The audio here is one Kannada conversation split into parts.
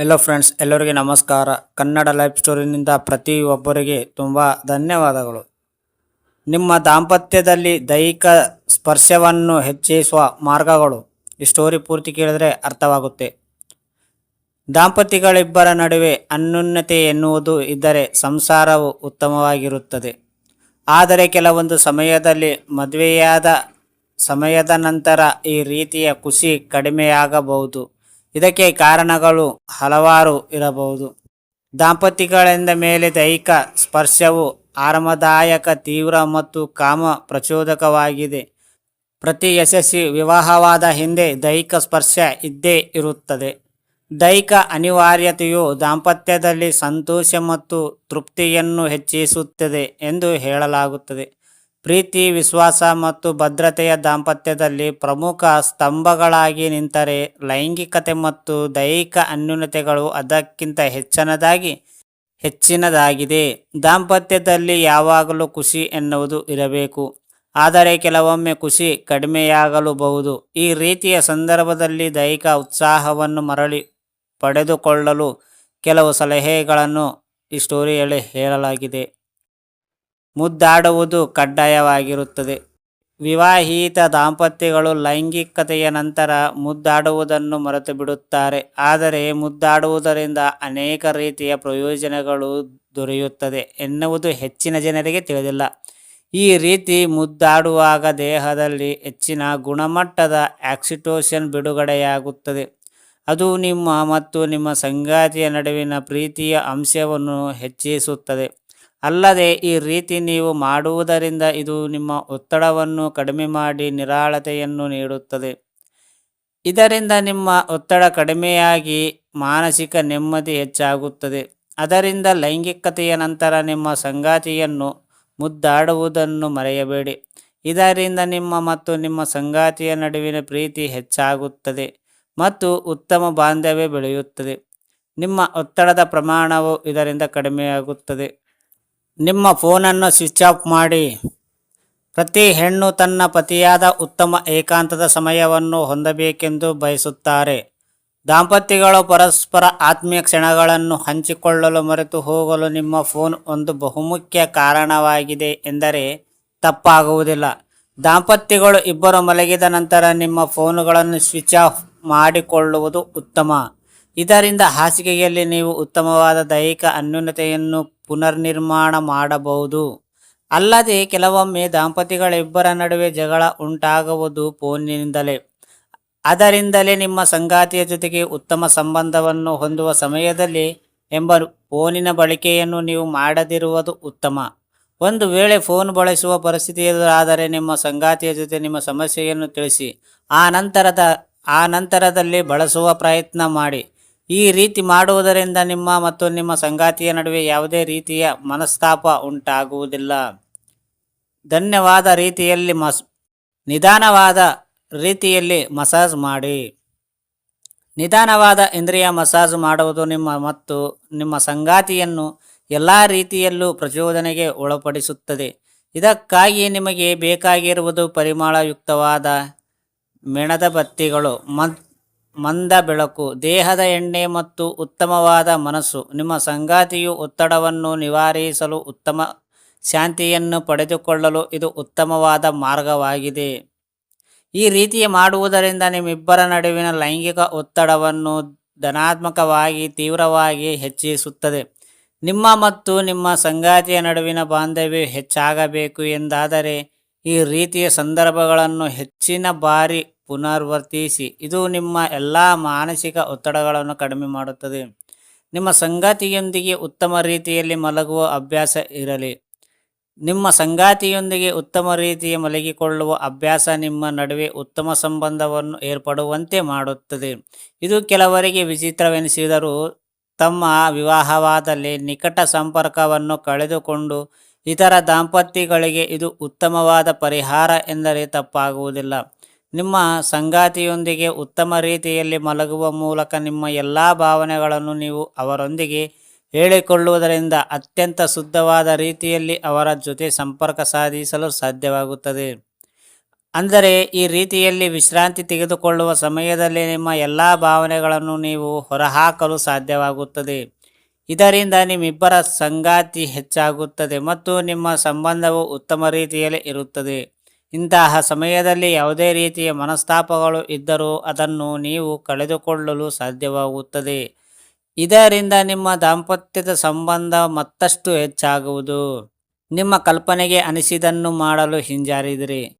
ಎಲ್ಲೋ ಫ್ರೆಂಡ್ಸ್ ಎಲ್ಲರಿಗೆ ನಮಸ್ಕಾರ. ಕನ್ನಡ ಲೈಫ್ ಸ್ಟೋರಿನಿಂದ ಪ್ರತಿಯೊಬ್ಬರಿಗೆ ತುಂಬ ಧನ್ಯವಾದಗಳು. ನಿಮ್ಮ ದಾಂಪತ್ಯದಲ್ಲಿ ದೈಹಿಕ ಸ್ಪರ್ಶವನ್ನು ಹೆಚ್ಚಿಸುವ ಮಾರ್ಗಗಳು. ಈ ಸ್ಟೋರಿ ಪೂರ್ತಿ ಕೇಳಿದರೆ ಅರ್ಥವಾಗುತ್ತೆ. ದಾಂಪತ್ಯಗಳಿಬ್ಬರ ನಡುವೆ ಅನ್ಯೂನ್ಯತೆ ಎನ್ನುವುದು ಇದ್ದರೆ ಸಂಸಾರವು ಉತ್ತಮವಾಗಿರುತ್ತದೆ. ಆದರೆ ಕೆಲವೊಂದು ಸಮಯದಲ್ಲಿ ಮದುವೆಯಾದ ಸಮಯದ ನಂತರ ಈ ರೀತಿಯ ಖುಷಿ ಕಡಿಮೆಯಾಗಬಹುದು. ಇದಕ್ಕೆ ಕಾರಣಗಳು ಹಲವಾರು ಇರಬಹುದು. ದಾಂಪತ್ಯಗಳಿಂದ ಮೇಲೆ ದೈಹಿಕ ಸ್ಪರ್ಶವು ಆರಾಮದಾಯಕ, ತೀವ್ರ ಮತ್ತು ಕಾಮ ಪ್ರಚೋದಕವಾಗಿದೆ. ಪ್ರತಿ ಯಶಸ್ವಿ ವಿವಾಹವಾದ ಹಿಂದೆ ದೈಹಿಕ ಸ್ಪರ್ಶ ಇದ್ದೇ ಇರುತ್ತದೆ. ದೈಹಿಕ ಅನಿವಾರ್ಯತೆಯು ದಾಂಪತ್ಯದಲ್ಲಿ ಸಂತೋಷ ಮತ್ತು ತೃಪ್ತಿಯನ್ನು ಹೆಚ್ಚಿಸುತ್ತದೆ ಎಂದು ಹೇಳಲಾಗುತ್ತದೆ. ಪ್ರೀತಿ, ವಿಶ್ವಾಸ ಮತ್ತು ಭದ್ರತೆಯ ದಾಂಪತ್ಯದಲ್ಲಿ ಪ್ರಮುಖ ಸ್ತಂಭಗಳಾಗಿ ನಿಂತರೆ ಲೈಂಗಿಕತೆ ಮತ್ತು ದೈಹಿಕ ಅನ್ಯೂನತೆಗಳು ಅದಕ್ಕಿಂತ ಹೆಚ್ಚಿನದಾಗಿ, ಹೆಚ್ಚಿನದಾಗಿದೆ. ದಾಂಪತ್ಯದಲ್ಲಿ ಯಾವಾಗಲೂ ಖುಷಿ ಎನ್ನುವುದು ಇರಬೇಕು. ಆದರೆ ಕೆಲವೊಮ್ಮೆ ಖುಷಿ ಕಡಿಮೆಯಾಗಲೂಬಹುದು. ಈ ರೀತಿಯ ಸಂದರ್ಭದಲ್ಲಿ ದೈಹಿಕ ಉತ್ಸಾಹವನ್ನು ಮರಳಿ ಪಡೆದುಕೊಳ್ಳಲು ಕೆಲವು ಸಲಹೆಗಳನ್ನು ಈ ಸ್ಟೋರಿಯಲ್ಲಿ ಹೇಳಲಾಗಿದೆ. ಮುದ್ದಾಡುವುದು ಕಡ್ಡಾಯವಾಗಿರುತ್ತದೆ. ವಿವಾಹಿತ ದಾಂಪತ್ಯಗಳು ಲೈಂಗಿಕತೆಯ ನಂತರ ಮುದ್ದಾಡುವುದನ್ನು ಮರೆತು ಬಿಡುತ್ತಾರೆ ಆದರೆ ಮುದ್ದಾಡುವುದರಿಂದ ಅನೇಕ ರೀತಿಯ ಪ್ರಯೋಜನಗಳು ದೊರೆಯುತ್ತದೆ ಎನ್ನುವುದು ಹೆಚ್ಚಿನ ಜನರಿಗೆ ತಿಳಿದಿಲ್ಲ. ಈ ರೀತಿ ಮುದ್ದಾಡುವಾಗ ದೇಹದಲ್ಲಿ ಹೆಚ್ಚಿನ ಗುಣಮಟ್ಟದ ಆಕ್ಸಿಟೋಷನ್ ಬಿಡುಗಡೆಯಾಗುತ್ತದೆ. ಅದು ನಿಮ್ಮ ಮತ್ತು ನಿಮ್ಮ ಸಂಗಾತಿಯ ನಡುವಿನ ಪ್ರೀತಿಯ ಅಂಶವನ್ನು ಹೆಚ್ಚಿಸುತ್ತದೆ. ಅಲ್ಲದೆ ಈ ರೀತಿ ನೀವು ಮಾಡುವುದರಿಂದ ಇದು ನಿಮ್ಮ ಒತ್ತಡವನ್ನು ಕಡಿಮೆ ಮಾಡಿ ನಿರಾಳತೆಯನ್ನು ನೀಡುತ್ತದೆ. ಇದರಿಂದ ನಿಮ್ಮ ಒತ್ತಡ ಕಡಿಮೆಯಾಗಿ ಮಾನಸಿಕ ನೆಮ್ಮದಿ ಹೆಚ್ಚಾಗುತ್ತದೆ. ಅದರಿಂದ ಲೈಂಗಿಕತೆಯ ನಂತರ ನಿಮ್ಮ ಸಂಗಾತಿಯನ್ನು ಮುದ್ದಾಡುವುದನ್ನು ಮರೆಯಬೇಡಿ. ಇದರಿಂದ ನಿಮ್ಮ ಮತ್ತು ನಿಮ್ಮ ಸಂಗಾತಿಯ ನಡುವಿನ ಪ್ರೀತಿ ಹೆಚ್ಚಾಗುತ್ತದೆ ಮತ್ತು ಉತ್ತಮ ಬಾಂಧವ್ಯ ಬೆಳೆಯುತ್ತದೆ. ನಿಮ್ಮ ಒತ್ತಡದ ಪ್ರಮಾಣವು ಇದರಿಂದ ಕಡಿಮೆಯಾಗುತ್ತದೆ. ನಿಮ್ಮ ಫೋನನ್ನು ಸ್ವಿಚ್ ಆಫ್ ಮಾಡಿ. ಪ್ರತಿ ಹೆಣ್ಣು ತನ್ನ ಪತಿಯಾದ ಉತ್ತಮ ಏಕಾಂತದ ಸಮಯವನ್ನು ಹೊಂದಬೇಕೆಂದು ಬಯಸುತ್ತಾರೆ. ದಾಂಪತ್ಯಗಳು ಪರಸ್ಪರ ಆತ್ಮೀಯ ಕ್ಷಣಗಳನ್ನು ಹಂಚಿಕೊಳ್ಳಲು ಮರೆತು ಹೋಗಲು ನಿಮ್ಮ ಫೋನ್ ಒಂದು ಬಹುಮುಖ್ಯ ಕಾರಣವಾಗಿದೆ ಎಂದರೆ ತಪ್ಪಾಗುವುದಿಲ್ಲ. ದಾಂಪತ್ಯಗಳು ಇಬ್ಬರು ಮಲಗಿದ ನಂತರ ನಿಮ್ಮ ಫೋನುಗಳನ್ನು ಸ್ವಿಚ್ ಆಫ್ ಮಾಡಿಕೊಳ್ಳುವುದು ಉತ್ತಮ. ಇದರಿಂದ ಹಾಸಿಗೆಯಲ್ಲಿ ನೀವು ಉತ್ತಮವಾದ ದೈಹಿಕ ಅನ್ಯೂನತೆಯನ್ನು ಪುನರ್ನಿರ್ಮಾಣ ಮಾಡಬಹುದು. ಅಲ್ಲದೆ ಕೆಲವೊಮ್ಮೆ ದಾಂಪತಿಗಳಿಬ್ಬರ ನಡುವೆ ಜಗಳ ಉಂಟಾಗುವುದು ಫೋನಿನಿಂದಲೇ. ಅದರಿಂದಲೇ ನಿಮ್ಮ ಸಂಗಾತಿಯ ಜೊತೆಗೆ ಉತ್ತಮ ಸಂಬಂಧವನ್ನು ಹೊಂದುವ ಸಮಯದಲ್ಲಿ ಎಂಬ ಫೋನಿನ ಬಳಕೆಯನ್ನು ನೀವು ಮಾಡದಿರುವುದು ಉತ್ತಮ. ಒಂದು ವೇಳೆ ಫೋನ್ ಬಳಸುವ ಪರಿಸ್ಥಿತಿ ಎದುರಾದರೆ ನಿಮ್ಮ ಸಂಗಾತಿಯ ಜೊತೆ ನಿಮ್ಮ ಸಮಸ್ಯೆಯನ್ನು ತಿಳಿಸಿ, ಆ ನಂತರದ, ಆ ನಂತರದಲ್ಲಿ ಬಳಸುವ ಪ್ರಯತ್ನ ಮಾಡಿ. ಈ ರೀತಿ ಮಾಡುವುದರಿಂದ ನಿಮ್ಮ ಮತ್ತು ನಿಮ್ಮ ಸಂಗಾತಿಯ ನಡುವೆ ಯಾವುದೇ ರೀತಿಯ ಮನಸ್ತಾಪ ಉಂಟಾಗುವುದಿಲ್ಲ. ಧನ್ಯವಾದ ರೀತಿಯಲ್ಲಿ ಮಸ್, ನಿಧಾನವಾದ ರೀತಿಯಲ್ಲಿ ಮಸಾಜ್ ಮಾಡಿ. ನಿಧಾನವಾದ ಇಂದ್ರಿಯ ಮಸಾಜ್ ಮಾಡುವುದು ನಿಮ್ಮ ಮತ್ತು ನಿಮ್ಮ ಸಂಗಾತಿಯನ್ನು ಎಲ್ಲ ರೀತಿಯಲ್ಲೂ ಪ್ರಚೋದನೆಗೆ ಒಳಪಡಿಸುತ್ತದೆ. ಇದಕ್ಕಾಗಿ ನಿಮಗೆ ಬೇಕಾಗಿರುವುದು ಪರಿಮಳಯುಕ್ತವಾದ ಮೆಣದ ಬತ್ತಿಗಳು ಮದ್ ಮಂದ ಬೆಳಕು, ದೇಹದ ಎಣ್ಣೆ ಮತ್ತು ಉತ್ತಮವಾದ ಮನಸ್ಸು, ನಿಮ್ಮ ಸಂಗಾತಿಯು ಒತ್ತಡವನ್ನು ನಿವಾರಿಸಲು ಉತ್ತಮ ಶಾಂತಿಯನ್ನು ಪಡೆದುಕೊಳ್ಳಲು ಇದು ಉತ್ತಮವಾದ ಮಾರ್ಗವಾಗಿದೆ. ಈ ರೀತಿ ಮಾಡುವುದರಿಂದ ನಿಮ್ಮಿಬ್ಬರ ನಡುವಿನ ಲೈಂಗಿಕ ಒತ್ತಡವನ್ನು ಧನಾತ್ಮಕವಾಗಿ, ತೀವ್ರವಾಗಿ ಹೆಚ್ಚಿಸುತ್ತದೆ. ನಿಮ್ಮ ಮತ್ತು ನಿಮ್ಮ ಸಂಗಾತಿಯ ನಡುವಿನ ಬಾಂಧವ್ಯ ಹೆಚ್ಚಾಗಬೇಕು ಎಂದಾದರೆ ಈ ರೀತಿಯ ಸಂದರ್ಭಗಳನ್ನು ಹೆಚ್ಚಿನ ಬಾರಿ ಪುನರ್ವರ್ತಿಸಿ. ಇದು ನಿಮ್ಮ ಎಲ್ಲ ಮಾನಸಿಕ ಒತ್ತಡಗಳನ್ನು ಕಡಿಮೆ ಮಾಡುತ್ತದೆ. ನಿಮ್ಮ ಸಂಗಾತಿಯೊಂದಿಗೆ ಉತ್ತಮ ರೀತಿಯಲ್ಲಿ ಮಲಗುವ ಅಭ್ಯಾಸ ಇರಲಿ. ನಿಮ್ಮ ಸಂಗಾತಿಯೊಂದಿಗೆ ಉತ್ತಮ ರೀತಿಯ ಮಲಗಿಕೊಳ್ಳುವ ಅಭ್ಯಾಸ ನಿಮ್ಮ ನಡುವೆ ಉತ್ತಮ ಸಂಬಂಧವನ್ನು ಏರ್ಪಡುವಂತೆ ಮಾಡುತ್ತದೆ. ಇದು ಕೆಲವರಿಗೆ ವಿಚಿತ್ರವೆನಿಸಿದರೂ ತಮ್ಮ ವಿವಾಹವಾದಲ್ಲಿ ನಿಕಟ ಸಂಪರ್ಕವನ್ನು ಕಳೆದುಕೊಂಡು ಇತರ ದಾಂಪತ್ಯಗಳಿಗೆ ಇದು ಉತ್ತಮವಾದ ಪರಿಹಾರ ಎಂದರೆ ತಪ್ಪಾಗುವುದಿಲ್ಲ. ನಿಮ್ಮ ಸಂಗಾತಿಯೊಂದಿಗೆ ಉತ್ತಮ ರೀತಿಯಲ್ಲಿ ಮಲಗುವ ಮೂಲಕ ನಿಮ್ಮ ಎಲ್ಲ ಭಾವನೆಗಳನ್ನು ನೀವು ಅವರೊಂದಿಗೆ ಹೇಳಿಕೊಳ್ಳುವುದರಿಂದ ಅತ್ಯಂತ ಶುದ್ಧವಾದ ರೀತಿಯಲ್ಲಿ ಅವರ ಜೊತೆ ಸಂಪರ್ಕ ಸಾಧಿಸಲು ಸಾಧ್ಯವಾಗುತ್ತದೆ. ಅಂದರೆ ಈ ರೀತಿಯಲ್ಲಿ ವಿಶ್ರಾಂತಿ ತೆಗೆದುಕೊಳ್ಳುವ ಸಮಯದಲ್ಲಿ ನಿಮ್ಮ ಎಲ್ಲ ಭಾವನೆಗಳನ್ನು ನೀವು ಹೊರಹಾಕಲು ಸಾಧ್ಯವಾಗುತ್ತದೆ. ಇದರಿಂದ ನಿಮ್ಮಿಬ್ಬರ ಸಂಗಾತಿ ಹೆಚ್ಚಾಗುತ್ತದೆ ಮತ್ತು ನಿಮ್ಮ ಸಂಬಂಧವು ಉತ್ತಮ ರೀತಿಯಲ್ಲಿ ಇರುತ್ತದೆ. ಇಂತಹ ಸಮಯದಲ್ಲಿ ಯಾವುದೇ ರೀತಿಯ ಮನಸ್ತಾಪಗಳು ಇದ್ದರೂ ಅದನ್ನು ನೀವು ಕಳೆದುಕೊಳ್ಳಲು ಸಾಧ್ಯವಾಗುತ್ತದೆ. ಇದರಿಂದ ನಿಮ್ಮ ದಾಂಪತ್ಯದ ಸಂಬಂಧ ಮತ್ತಷ್ಟು ಹೆಚ್ಚಾಗುವುದು. ನಿಮ್ಮ ಕಲ್ಪನೆಗೆ ಅನಿಸಿದನ್ನು ಮಾಡಲು ಹಿಂಜಾರಿದಿರಿ.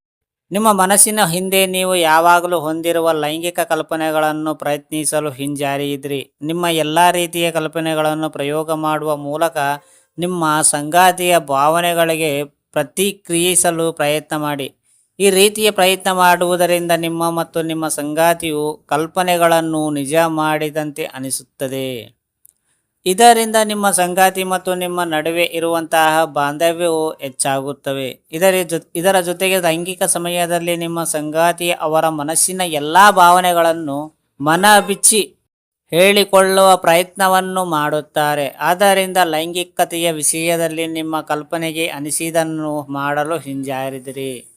ನಿಮ್ಮ ಮನಸ್ಸಿನ ಹಿಂದೆ ನೀವು ಯಾವಾಗಲೂ ಹೊಂದಿರುವ ಲೈಂಗಿಕ ಕಲ್ಪನೆಗಳನ್ನು ಪ್ರಯತ್ನಿಸಲು ಹಿಂಜಾರಿಯಿದ್ರಿ. ನಿಮ್ಮ ಎಲ್ಲ ರೀತಿಯ ಕಲ್ಪನೆಗಳನ್ನು ಪ್ರಯೋಗ ಮಾಡುವ ಮೂಲಕ ನಿಮ್ಮ ಸಂಗಾತಿಯ ಭಾವನೆಗಳಿಗೆ ಪ್ರತಿಕ್ರಿಯಿಸಲು ಪ್ರಯತ್ನ ಮಾಡಿ. ಈ ರೀತಿಯ ಪ್ರಯತ್ನ ಮಾಡುವುದರಿಂದ ನಿಮ್ಮ ಮತ್ತು ನಿಮ್ಮ ಸಂಗಾತಿಯು ಕಲ್ಪನೆಗಳನ್ನು ನಿಜ ಮಾಡಿದಂತೆ ಅನಿಸುತ್ತದೆ. ಇದರಿಂದ ನಿಮ್ಮ ಸಂಗಾತಿ ಮತ್ತು ನಿಮ್ಮ ನಡುವೆ ಇರುವಂತಹ ಬಾಂಧವ್ಯವು ಹೆಚ್ಚಾಗುತ್ತವೆ. ಇದರ ಇದರ ಜೊತೆಗೆ ಲೈಂಗಿಕ ಸಮಯದಲ್ಲಿ ನಿಮ್ಮ ಸಂಗಾತಿ ಅವರ ಮನಸ್ಸಿನ ಎಲ್ಲ ಭಾವನೆಗಳನ್ನು ಮನ ಬಿಚ್ಚಿ ಹೇಳಿಕೊಳ್ಳುವ ಪ್ರಯತ್ನವನ್ನು ಮಾಡುತ್ತಾರೆ. ಆದ್ದರಿಂದ ಲೈಂಗಿಕತೆಯ ವಿಷಯದಲ್ಲಿ ನಿಮ್ಮ ಕಲ್ಪನೆಗೆ ಅನಿಸಿದನ್ನು ಮಾಡಲು ಹಿಂಜಾರಿದಿರಿ.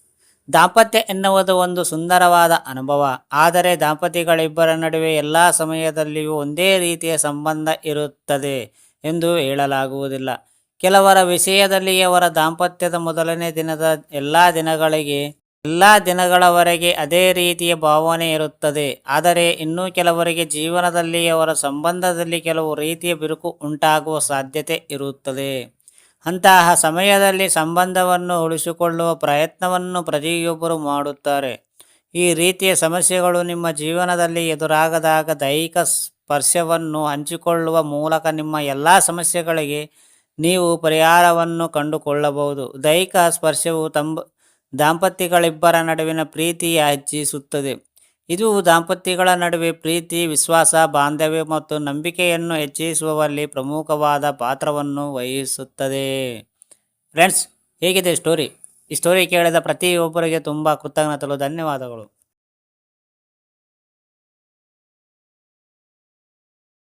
ದಾಂಪತ್ಯ ಎನ್ನುವುದು ಒಂದು ಸುಂದರವಾದ ಅನುಭವ. ಆದರೆ ದಾಂಪತಿಗಳಿಬ್ಬರ ನಡುವೆ ಎಲ್ಲ ಸಮಯದಲ್ಲಿಯೂ ಒಂದೇ ರೀತಿಯ ಸಂಬಂಧ ಇರುತ್ತದೆ ಎಂದು ಹೇಳಲಾಗುವುದಿಲ್ಲ. ಕೆಲವರ ವಿಷಯದಲ್ಲಿ ಅವರ ದಾಂಪತ್ಯದ ಮೊದಲನೇ ದಿನದ ಎಲ್ಲ ದಿನಗಳಿಗೆ, ಎಲ್ಲ ದಿನಗಳವರೆಗೆ ಅದೇ ರೀತಿಯ ಭಾವನೆ ಇರುತ್ತದೆ. ಆದರೆ ಇನ್ನೂ ಕೆಲವರಿಗೆ ಜೀವನದಲ್ಲಿ ಅವರ ಸಂಬಂಧದಲ್ಲಿ ಕೆಲವು ರೀತಿಯ ಬಿರುಕು ಉಂಟಾಗುವ ಸಾಧ್ಯತೆ ಇರುತ್ತದೆ. ಅಂತಹ ಸಮಯದಲ್ಲಿ ಸಂಬಂಧವನ್ನು ಉಳಿಸಿಕೊಳ್ಳುವ ಪ್ರಯತ್ನವನ್ನು ಪ್ರತಿಯೊಬ್ಬರು ಮಾಡುತ್ತಾರೆ. ಈ ರೀತಿಯ ಸಮಸ್ಯೆಗಳು ನಿಮ್ಮ ಜೀವನದಲ್ಲಿ ಎದುರಾಗದಾಗ ದೈಹಿಕ ಸ್ಪರ್ಶವನ್ನು ಹಂಚಿಕೊಳ್ಳುವ ಮೂಲಕ ನಿಮ್ಮ ಎಲ್ಲ ಸಮಸ್ಯೆಗಳಿಗೆ ನೀವು ಪರಿಹಾರವನ್ನು ಕಂಡುಕೊಳ್ಳಬಹುದು. ದೈಹಿಕ ಸ್ಪರ್ಶವು ತಂಬ, ದಾಂಪತ್ಯಗಳಿಬ್ಬರ ನಡುವಿನ ಪ್ರೀತಿಯ ಹೆಚ್ಚಿಸುತ್ತದೆ ಇದು ದಾಂಪತ್ಯಗಳ ನಡುವೆ ಪ್ರೀತಿ, ವಿಶ್ವಾಸ, ಬಾಂಧವ್ಯ ಮತ್ತು ನಂಬಿಕೆಯನ್ನು ಹೆಚ್ಚಿಸುವಲ್ಲಿ ಪ್ರಮುಖವಾದ ಪಾತ್ರವನ್ನು ವಹಿಸುತ್ತದೆ. ಫ್ರೆಂಡ್ಸ್ ಹೇಗಿದೆ ಸ್ಟೋರಿ ಈ ಸ್ಟೋರಿ ಕೇಳಿದ ಪ್ರತಿಯೊಬ್ಬರಿಗೆ ತುಂಬ ಕೃತಜ್ಞತೆಗಳು, ಧನ್ಯವಾದಗಳು.